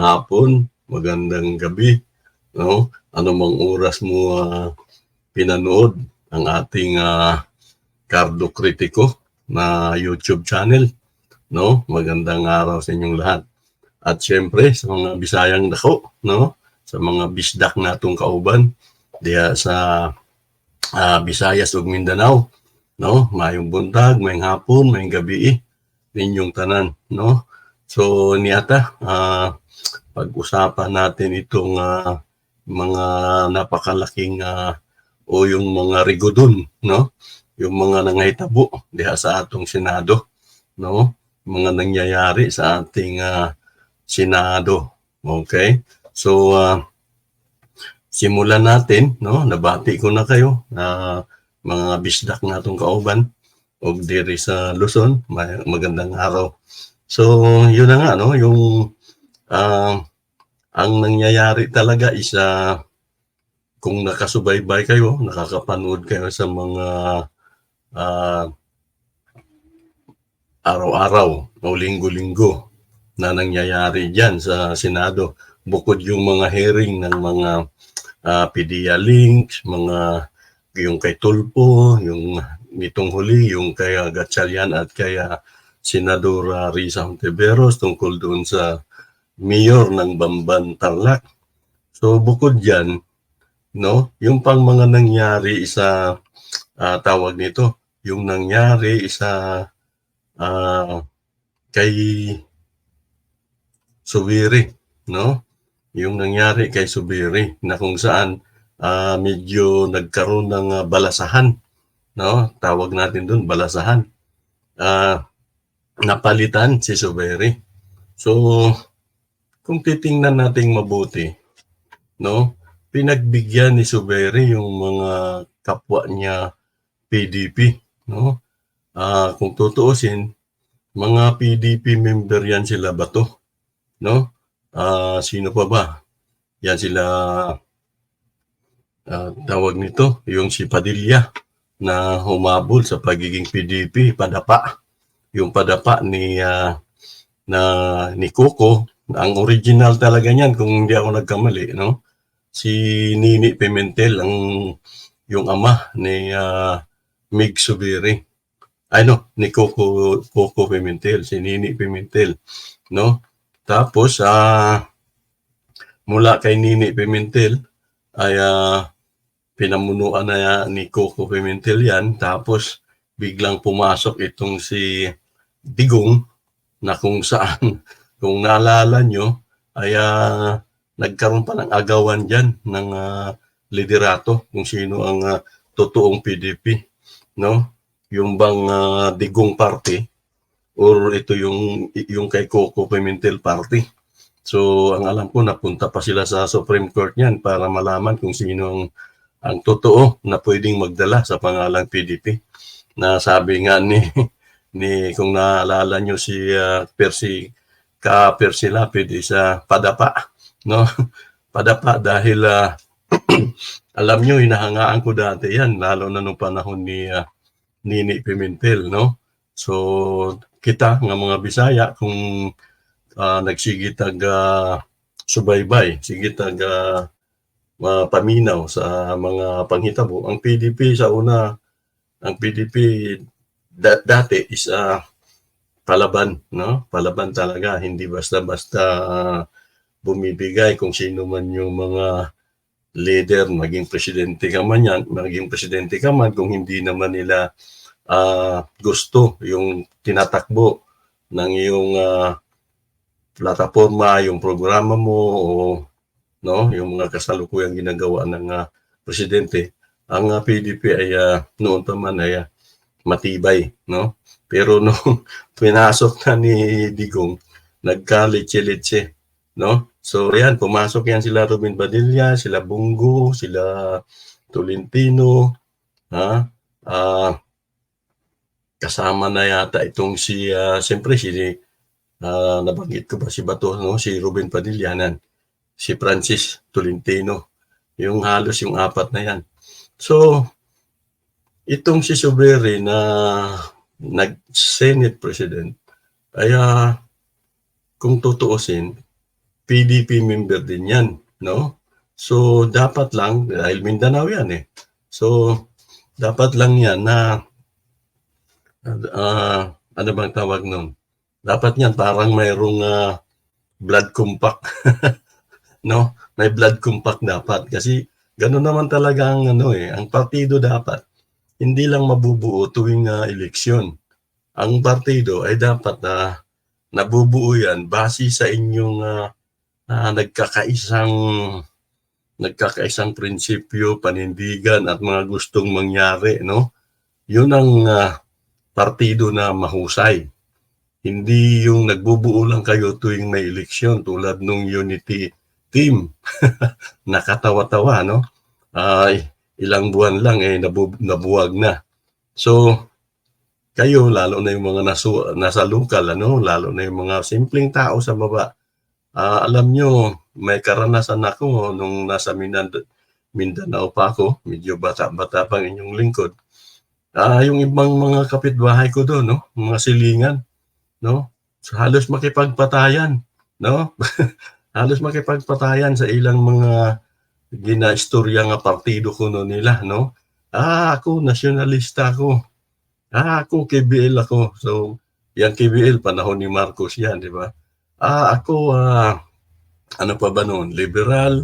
hapon, magandang gabi, no? Ano mang oras mo ah, pinanood ang ating ah, Cardo Kritiko na YouTube channel, no? Magandang araw sa inyong lahat. At syempre sa mga Bisayang dako, no? Sa mga bisdak natong kauban diya sa ah, Visayas ug Mindanao, no? Mayong buntag, mayong hapon, mayong gabi ninyong tanan, no? So niyata ah, pag-usapan natin itong ah, mga napakalaking ah, o yung mga rigodon, no? Yung mga nangahitabo diha sa atong Senado, no? Mga nangyayari sa ating ah, Senado. Okay? So ah, simulan natin, no? Nabati ko na kayo na mga bisdak natong kauban og diri sa Luzon, magandang araw. So, yun na nga, no? Yung ah, ang nangyayari talaga is ah, kung nakasubaybay kayo, nakakapanood kayo sa mga ah, araw-araw o linggo-linggo na nangyayari dyan sa Senado. Bukod yung mga hearing ng mga ah, PDEA links, mga yung kay Tulpo, yung nitong huli, yung kay Gatchalian at kay ah, Senadora Risa Hontiveros tungkol doon sa mayor ng Bamban Tarlac. So bukod diyan, no, yung pang mga nangyari sa ah, tawag nito, yung nangyari sa ah, kay Subiri, no? Yung nangyari kay Subiri na kung saan ah, medyo nagkaroon ng ah, balasahan, no? Tawag natin doon balasahan. Ah, napalitan si Subiri. So, kung titingnan nating mabuti, no? Pinagbigyan ni Suberi yung mga kapwa niya PDP, no? Ah, kung tutuusin, mga PDP member yan sila bato, no? Ah, sino pa ba? Yan sila ah, tawag nito, yung si Padilla na humabol sa pagiging PDP, padapa. Yung padapa ni ah, na ni Coco, ang original talaga niyan kung hindi ako nagkamali, no? Si Nini Pimentel ang yung ama ni ah, Mig Subiri. Ay no, ni Coco Coco Pimentel, si Nini Pimentel, no? Tapos ah mula kay Nini Pimentel ay ah, pinamunuan na ni Coco Pimentel yan. Tapos biglang pumasok itong si Digong na kung saan, kung naalala nyo, ay ah, nagkaroon pa ng agawan dyan ng ah, liderato kung sino ang ah, totoong PDP. No? Yung bang ah, Digong Party or ito yung, yung kay Coco Pimentel Party. So, ang alam ko, napunta pa sila sa Supreme Court niyan para malaman kung sino ang, ang totoo na pwedeng magdala sa pangalang PDP. Na sabi nga ni, ni kung naalala nyo si uh, Percy, ka Percy Lapid is ah, padapa. No? padapa dahil ah, alam nyo, hinahangaan ko dati yan, lalo na nung panahon ni ah, Nini Pimentel, no? So, kita nga mga Bisaya, kung uh, nagsigitag ah, subaybay, sigitag ah, mga paminaw sa mga panghitabo. Ang PDP sa una, ang PDP da- dati is ah, palaban, no? Palaban talaga, hindi basta-basta ah, bumibigay kung sino man yung mga leader, maging presidente ka man yan, maging presidente ka man, kung hindi naman nila ah, gusto yung tinatakbo ng iyong ah, plataforma, yung programa mo o no, yung mga kasalukuyang ginagawa ng ah, presidente, ang ah, PDP ay ah, noon pa man ay ah, matibay, no? Pero nung pinasok na ni Digong, nagka-litse-litse, no? So, yan, pumasok yan sila Robin Badilla, sila Bungo, sila Tolentino, ha? Ah, kasama na yata itong si, ah, siyempre si, ah, nabanggit ko ba si Bato, no? Si Ruben Padillanan, si Francis Tolentino, yung halos yung apat na yan. So, itong si Suberi na nag-Senate President, ay ah, kung tutuusin, PDP member din yan, no? So, dapat lang, dahil Mindanao yan eh. So, dapat lang yan na, ah, ano bang tawag nun? Dapat yan, parang mayroong ah, blood compact. no? May blood compact dapat. Kasi, gano'n naman talaga ang, ano eh, ang partido dapat, hindi lang mabubuo tuwing ah, eleksyon. Ang partido ay dapat na nabubuo yan base sa inyong ah, ah, nagkakaisang nagkakaisang prinsipyo, panindigan at mga gustong mangyari, no? Yun ang ah, partido na mahusay. Hindi yung nagbubuo lang kayo tuwing may eleksyon tulad nung unity team. Nakatawa-tawa, no? Ay, ilang buwan lang eh nabu- nabuwag na. So, kayo, lalo na yung mga nasu- nasa lokal, ano, lalo na yung mga simpleng tao sa baba, Ah, alam nyo, may karanasan ako nung nasa Mindan- Mindanao pa ako, medyo bata-bata pang inyong lingkod. Ah, yung ibang mga kapitbahay ko doon, no, mga silingan, no, so, halos makipagpatayan, no, halos makipagpatayan sa ilang mga ginaistorya nga partido ko no nila, no. Ah, ako nasyonalista ako. Ah, ako KBL ako. So, yan KBL panahon ni Marcos yan, di ba? Ah, ako, ah, ano pa ba noon? Liberal,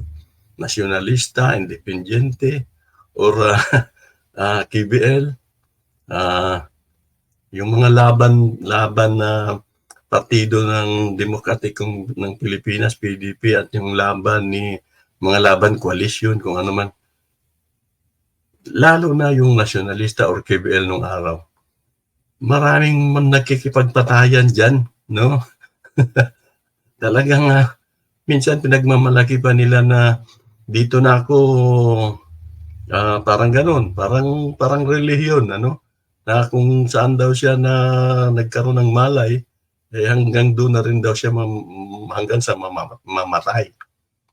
nasyonalista, independiente, or ah, ah, KBL. Ah, yung mga laban laban na partido ng Demokratikong ng Pilipinas, PDP, at yung laban ni mga laban koalisyon, kung ano man. Lalo na yung nasyonalista or KBL nung araw. Maraming man nakikipagpatayan dyan, no? talagang ah, minsan pinagmamalaki pa nila na dito na ako ah, parang ganun, parang parang relihiyon ano na kung saan daw siya na nagkaroon ng malay eh hanggang doon na rin daw siya mam- hanggang sa mama- mamatay.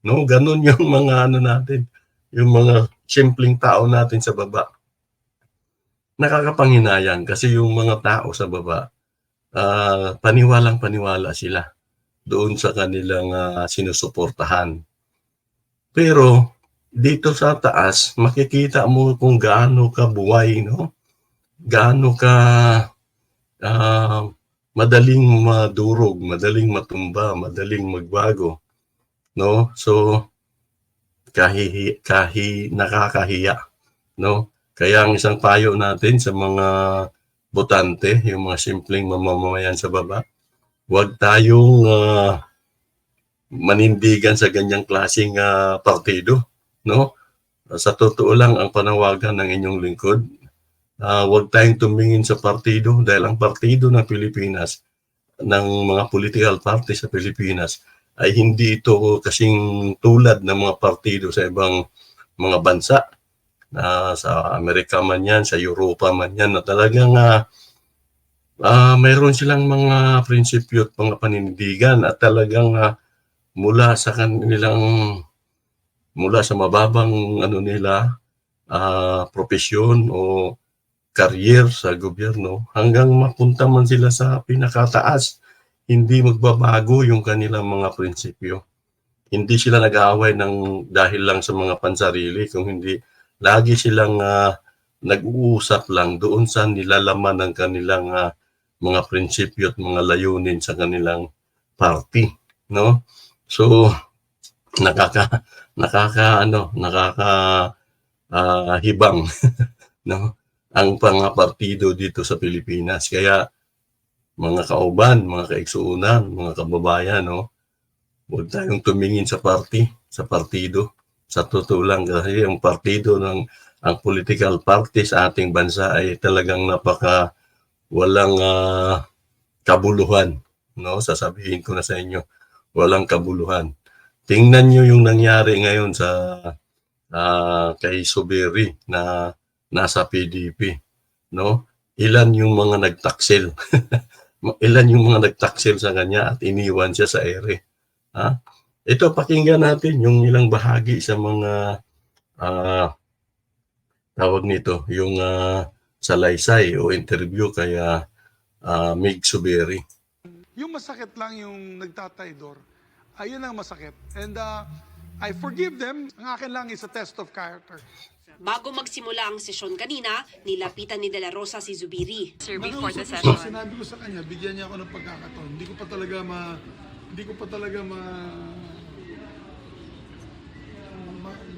No, ganun yung mga ano natin, yung mga simpleng tao natin sa baba. Nakakapanginayang kasi yung mga tao sa baba ah, paniwalang paniwala sila doon sa kanilang ah, sinusuportahan. Pero dito sa taas, makikita mo kung gaano ka buhay, no? Gaano ka ah, madaling madurog, madaling matumba, madaling magbago, no? So kahi kahi nakakahiya, no? Kaya ang isang payo natin sa mga botante, yung mga simpleng mamamayan sa baba, huwag tayong ah, manindigan sa ganyang klaseng ah, partido, no? Sa totoo lang ang panawagan ng inyong lingkod, ah, huwag tayong tumingin sa partido dahil ang partido ng Pilipinas ng mga political party sa Pilipinas ay hindi ito kasing tulad ng mga partido sa ibang mga bansa na sa Amerika man yan, sa Europa man yan, na talagang ah, ah, mayroon silang mga prinsipyo at mga panindigan at talagang ah, mula sa kanilang mula sa mababang ano nila ah, profesyon o career sa gobyerno hanggang mapunta man sila sa pinakataas hindi magbabago yung kanilang mga prinsipyo. Hindi sila nag-aaway ng dahil lang sa mga pansarili kung hindi lagi silang ah, nag-uusap lang doon sa nilalaman ng kanilang ah, mga prinsipyo at mga layunin sa kanilang party no? So nakaka nakaka ano nakaka ah, hibang no? Ang mga partido dito sa Pilipinas. Kaya mga kauban mga kaigsuunan mga kababayan no? Huwag tayong tumingin sa party sa partido sa totoo lang kasi ang partido ng ang political party sa ating bansa ay talagang napaka walang ah, kabuluhan no? Sasabihin ko na sa inyo walang kabuluhan. Tingnan niyo yung nangyari ngayon sa ah, kay Subiri na nasa PDP no? Ilan yung mga nagtaksil? Ilan yung mga nagtaksil sa kanya at iniwan siya sa ere ha ito pakinggan natin yung ilang bahagi sa mga ah, tawag nito yung ah, salaysay o interview kaya ah, Mig Subiri Yung masakit lang yung nagtataydor, Ayun ang masakit. And uh, I forgive them. Ang akin lang is a test of character. Bago magsimula ang sesyon kanina, nilapitan ni De La Rosa si Zubiri. sir, before the session. Sinabi ko sa kanya, bigyan niya ako ng pagkakataon. Hindi ko pa talaga ma... Hindi ko pa talaga ma-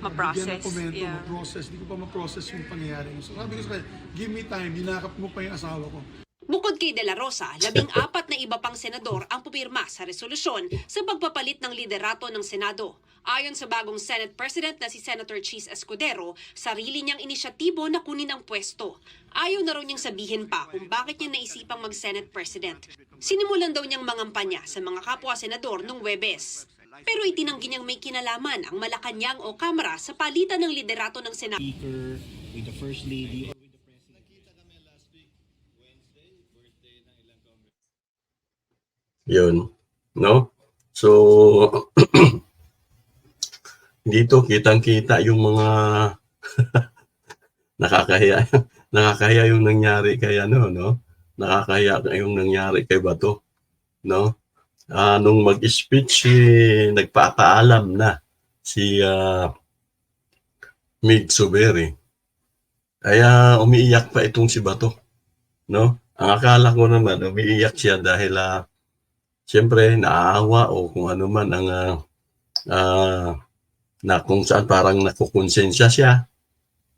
Ma-process, bigyan ng komento, yeah. ma-process. Hindi ko pa ma-process yung pangyayari. So sabi ko sa kanya, give me time, hinakap mo pa yung asawa ko. Bukod kay De La Rosa, labing apat na iba pang senador ang pupirma sa resolusyon sa pagpapalit ng liderato ng Senado. Ayon sa bagong Senate President na si Senator Cheese Escudero, sarili niyang inisyatibo na kunin ang pwesto. Ayaw na raw niyang sabihin pa kung bakit niya naisipang mag-Senate President. Sinimulan daw niyang mangampanya sa mga kapwa-senador nung Webes. Pero itinanggi niyang may kinalaman ang Malacanang o Kamara sa palitan ng liderato ng Senado. speaker, with the first lady, or with the president. Yun. No? So, dito kitang-kita yung mga nakakahiya nakakahiya yung nangyari kay ano no nakakahiya yung nangyari kay Bato no Ah, nung mag-speech si nagpapaalam na si ah, Mig Suberi kaya umiiyak pa itong si Bato no ang akala ko naman umiiyak siya dahil ah, siyempre naaawa o kung ano man ang ah, ah, na kung saan parang nakukonsensya siya,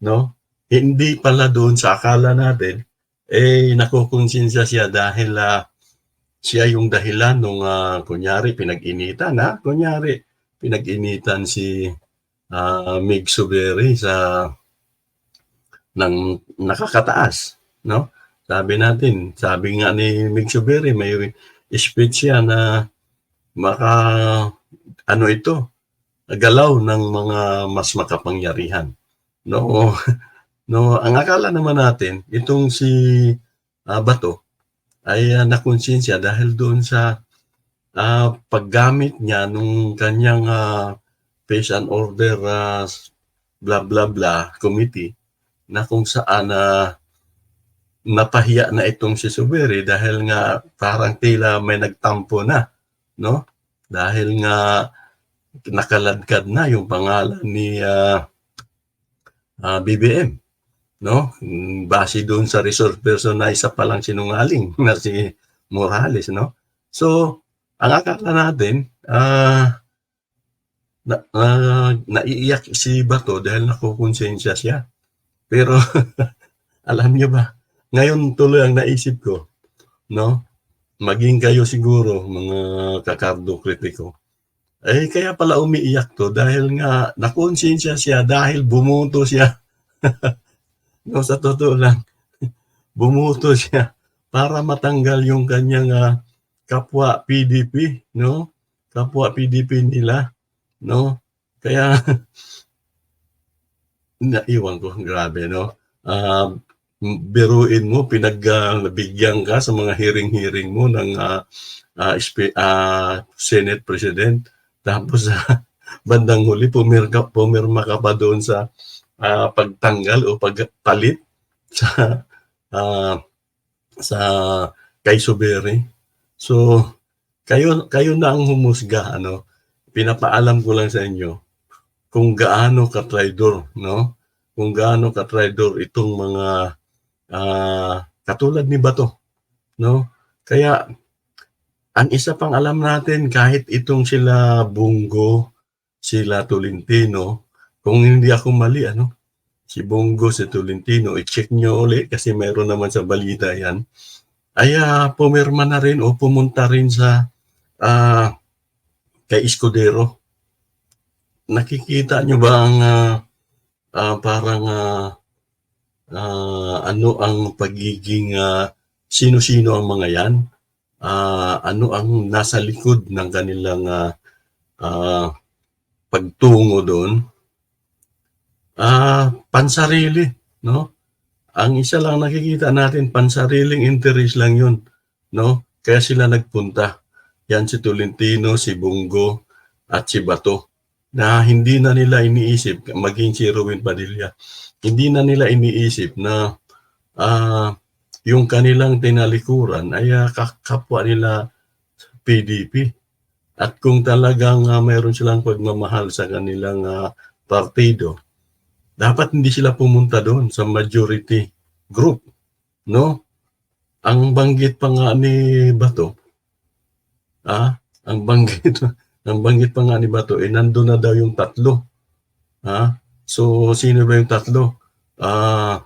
no? Hindi pala doon sa akala natin, eh nakukonsensya siya dahil ah, siya yung dahilan nung ah, kunyari pinag-initan, ha? Kunyari pinag-initan si ah, Mig Suberi sa ng nakakataas, no? Sabi natin, sabi nga ni Mig Suberi, may speech siya na maka ano ito, galaw ng mga mas makapangyarihan. No, no, ang akala naman natin, itong si ah, Bato ay uh, nakonsensya dahil doon sa ah, paggamit niya nung kanyang ah, peace and order ah, blah blah blah committee na kung saan na napahiya na itong si Subiri dahil nga parang tila may nagtampo na, no? Dahil nga nakaladkad na yung pangalan ni ah, ah, BBM no? Base doon sa resource person na isa palang sinungaling na si Morales no? So ang akala natin ah na, ah, naiiyak si Bato dahil nakukonsensya siya. Pero alam niyo ba ngayon tuloy ang naisip ko no? Maging kayo siguro mga kakardo kritiko. Eh, kaya pala umiiyak to dahil nga nakonsensya siya dahil bumuto siya. no, sa totoo lang, bumuto siya para matanggal yung kanyang ah, kapwa PDP, no? Kapwa PDP nila, no? Kaya, naiwan ko, grabe, no? Ah, biruin mo, pinagbigyan ka sa mga hearing-hearing mo ng ah, spe- ah, Senate President tapos sa bandang huli, pumirka, pumirma ka pa doon sa ah, pagtanggal o pagpalit sa ah, sa kay Suberi. So, kayo, kayo na ang humusga. Ano? Pinapaalam ko lang sa inyo kung gaano ka-traidor, no? Kung gaano ka-traidor itong mga ah, katulad ni Bato, no? Kaya ang isa pang alam natin, kahit itong sila Bungo, sila Tolentino, kung hindi ako mali, ano, si Bungo, si Tolentino, i-check nyo ulit kasi meron naman sa balita yan, ay ah, pumirma na rin o pumunta rin sa ah, kay Escudero. Nakikita nyo ba ang ah, ah, parang ah, ah, ano ang pagiging ah, sino-sino ang mga yan? ah, ano ang nasa likod ng kanilang ah, ah, pagtungo doon. Ah, pansarili, no? Ang isa lang nakikita natin, pansariling interest lang yun, no? Kaya sila nagpunta. Yan si Tolentino, si Bungo, at si Bato na hindi na nila iniisip, maging si Ruben Padilla, hindi na nila iniisip na ah, yung kanilang tinalikuran ay ka- kapwa nila PDP. At kung talagang ah, mayroon silang pagmamahal sa kanilang ah, partido, dapat hindi sila pumunta doon sa majority group, no? Ang banggit pa nga ni Bato, ah, ang banggit, ang banggit pa nga ni Bato, eh, nandun na daw yung tatlo. Ah, so, sino ba yung tatlo? Ah,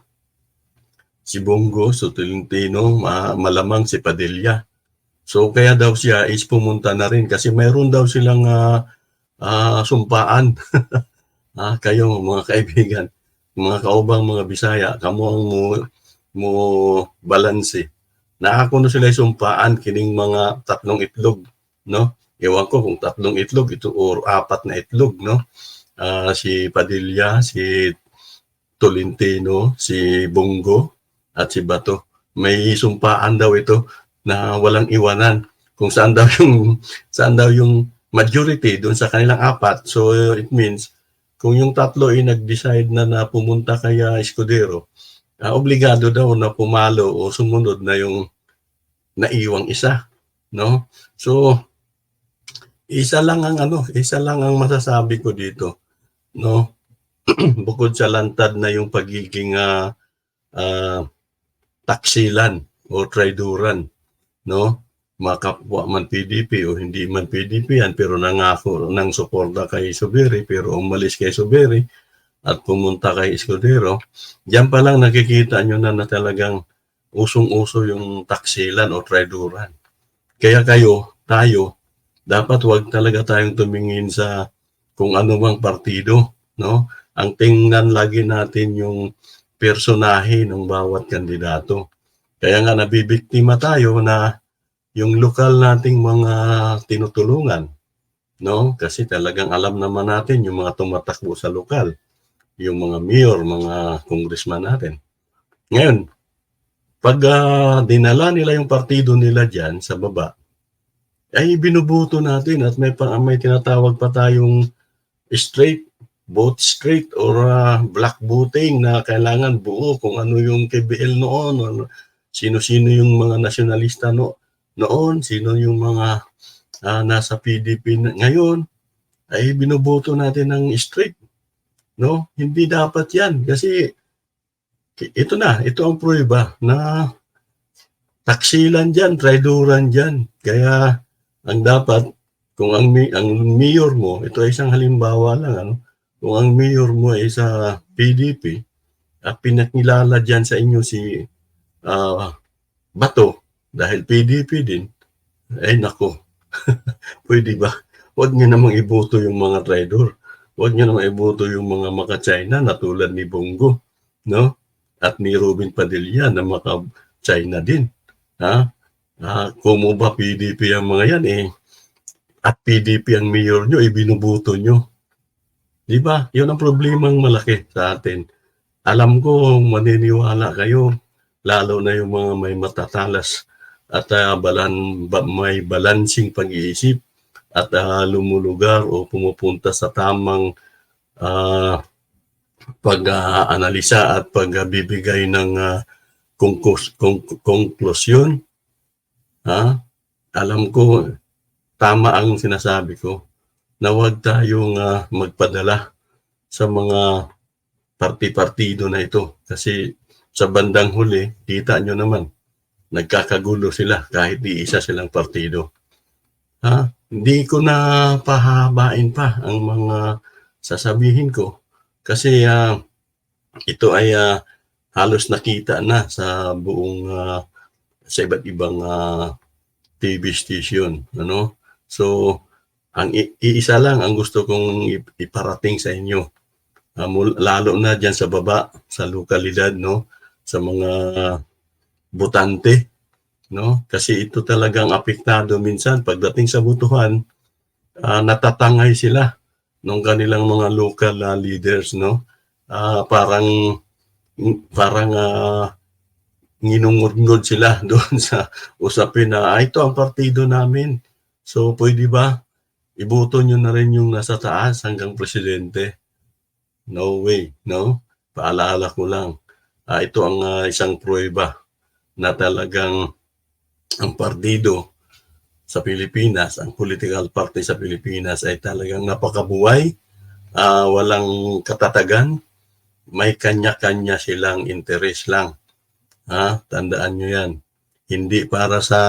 si Bongo, so Tolentino, ma- malamang si Padilla. So, kaya daw siya is pumunta na rin kasi mayroon daw silang ah, ah, sumpaan. ah, kayo, mga kaibigan, mga kaubang mga Bisaya, kamo ang mo, mo balanse. Naako na sila sumpaan kining mga tatlong itlog, no? Ewan ko kung tatlong itlog ito or apat na itlog, no? Ah, si Padilla, si Tolentino, si Bongo, at si Bato. May sumpaan daw ito na walang iwanan kung saan daw yung saan daw yung majority doon sa kanilang apat. So it means kung yung tatlo ay nag-decide na na pumunta kaya Escudero, ah, obligado daw na pumalo o sumunod na yung naiwang isa, no? So isa lang ang ano, isa lang ang masasabi ko dito, no? Bukod sa lantad na yung pagiging ah, ah, taksilan o traiduran, no? Makapwa man PDP o hindi man PDP yan, pero nangako ng suporta kay Subiri, pero umalis kay Subiri at pumunta kay Escudero, diyan pa lang nakikita nyo na, na talagang usong-uso yung taksilan o traiduran. Kaya kayo, tayo, dapat wag talaga tayong tumingin sa kung ano mang partido, no? Ang tingnan lagi natin yung personahe ng bawat kandidato. Kaya nga nabibiktima tayo na yung lokal nating mga tinutulungan, no? Kasi talagang alam naman natin yung mga tumatakbo sa lokal, yung mga mayor, mga congressman natin. Ngayon, pag ah, dinala nila yung partido nila diyan sa baba, ay binubuto natin at may pa, may tinatawag pa tayong straight vote straight or ah, black voting na kailangan buo kung ano yung KBL noon, ano, sino-sino yung mga nasyonalista no, noon, sino yung mga ah, nasa PDP ngayon, ay binuboto natin ng straight. No? Hindi dapat yan kasi ito na, ito ang prueba na taksilan dyan, traiduran dyan. Kaya ang dapat, kung ang, ang mayor mo, ito ay isang halimbawa lang, ano, kung ang mayor mo ay sa PDP, at pinakilala dyan sa inyo si ah, Bato, dahil PDP din, ay nako, pwede ba? Huwag niyo namang iboto yung mga traidor. Huwag niyo namang iboto yung mga maka-China na tulad ni Bongo, no? At ni Robin Padilla na maka-China din. Ha? Ah, kung mo ba PDP ang mga yan eh, at PDP ang mayor nyo, ibinubuto nyo. Di ba? Yun ang problemang malaki sa atin. Alam ko, maniniwala kayo, lalo na yung mga may matatalas at ah, balan, ba, may balancing pag-iisip at ah, lumulugar o pumupunta sa tamang ah, pag-analisa at pagbibigay ng kong- konklusyon. Ha? Alam ko, tama ang sinasabi ko na huwag tayong ah, magpadala sa mga parti-partido na ito. Kasi sa bandang huli, kita nyo naman, nagkakagulo sila kahit di isa silang partido. Ha? Hindi ko na pahabain pa ang mga sasabihin ko kasi ah, ito ay ah, halos nakita na sa buong ah, sa iba't ibang ah, TV station ano so ang iisa lang ang gusto kong ip- iparating sa inyo mul- lalo na diyan sa baba sa lokalidad no sa mga botante no? Kasi ito talagang apektado minsan. Pagdating sa butuhan ah, natatangay sila ng kanilang mga local ah, leaders no? Ah, parang parang uh, nginungod sila doon sa usapin na ah, ito ang partido namin. So pwede ba? Iboto nyo na rin yung nasa taas hanggang presidente. No way no? Paalala ko lang. Ah, ito ang ah, isang prueba na talagang ang partido sa Pilipinas, ang political party sa Pilipinas ay talagang napakabuhay, ah, walang katatagan, may kanya-kanya silang interes lang. Ha? Tandaan nyo yan. Hindi para sa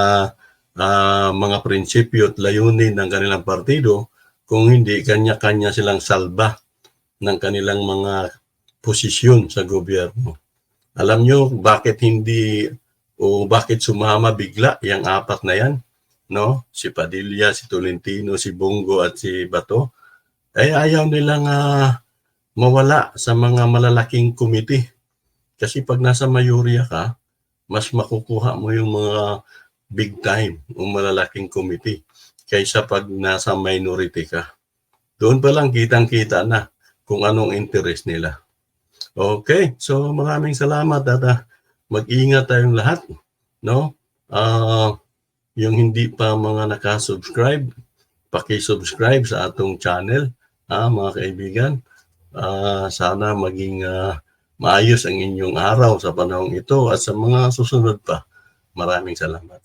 ah, mga prinsipyo at layunin ng kanilang partido, kung hindi kanya-kanya silang salba ng kanilang mga posisyon sa gobyerno. Alam nyo bakit hindi o bakit sumama bigla yung apat na yan? No? Si Padilla, si Tolentino, si Bongo at si Bato. Eh ayaw nilang ah, mawala sa mga malalaking committee. Kasi pag nasa mayorya ka, mas makukuha mo yung mga big time o malalaking committee kaysa pag nasa minority ka. Doon pa lang kitang-kita na kung anong interest nila. Okay, so maraming salamat at mag-ingat tayong lahat, no? Ah, yung hindi pa mga nakasubscribe, paki-subscribe sa atong channel, ah, mga kaibigan. Ah, sana maging ah, maayos ang inyong araw sa panahong ito at sa mga susunod pa. Maraming salamat.